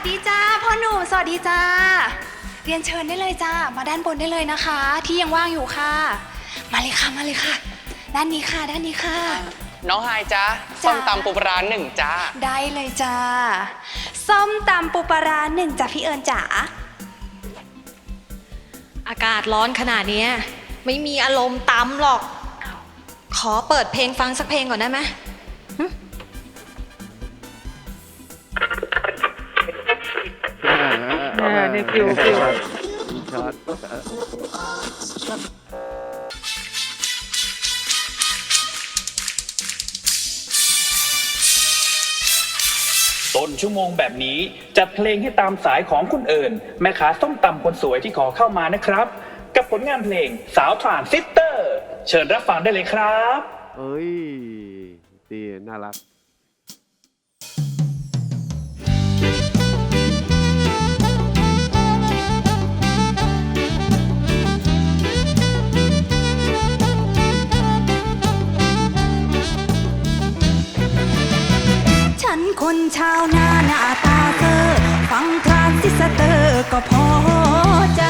สวัสดีจ้า เรียนเชิญได้เลยจ้า มาด้านบนได้เลยนะคะ ที่ยังว่างอยู่ค่ะ มาเลยค่ะมาเลยค่ะ ด้านนี้ค่ะด้านนี้ค่ะ น้องไฮายจ้าจ้าส้มตำปูปลาร้าหนึ่งจ้าได้เลยจ้าส้มตำปูปลาร้าหนึ่งจ้ะพี่เอิญจ๋าอากาศร้อนขนาดเนี้ยไม่มีอารมณ์ตำหรอก ขอเปิดเพลงฟังสักเพลงก่อนได้ไหม นี่ฟิวฟิวต้นชั่วโมงแบบนี้จัดเพลงให้ตามสายของคุณเอิญแม่ค้าส้มตำคนสวยที่ขอเข้ามานะครับ กับผลงานเพลงสาวทรานซิสเตอร์ เชิญรับฟังได้เลยครับ เอ้ยดีน่ารัก นคนชาวนาหน้าตาเธอฟังทรานซิสเตอร์ก็พอใจ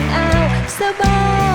ฟังกันเอาสบาย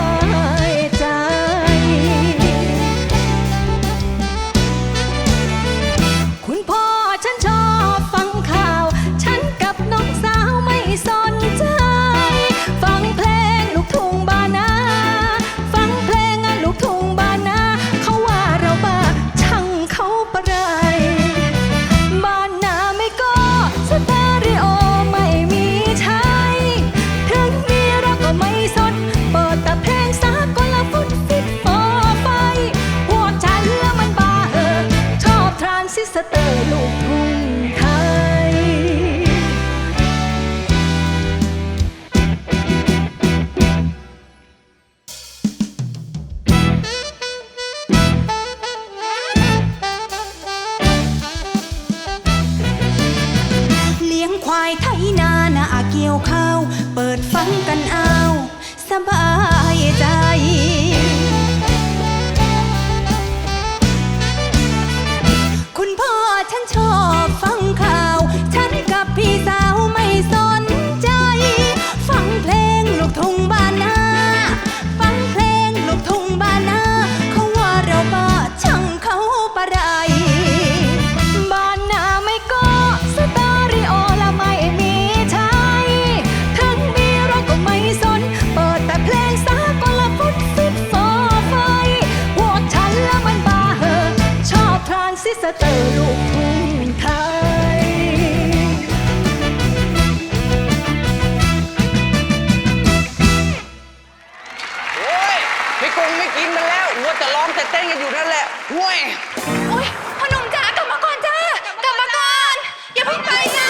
ข้าวเปิ สเตอลูกทุ่งไทย โอ้ยพี่กรุงไม่กินมันแล้วว่าจะร้องแต่เต้นกันอยู่นั่นแหละห้วยโอ๊ยพนมจ้ากลับมาก่อนจ้ากลับมาก่อน อย่าเพิ่งไปนะ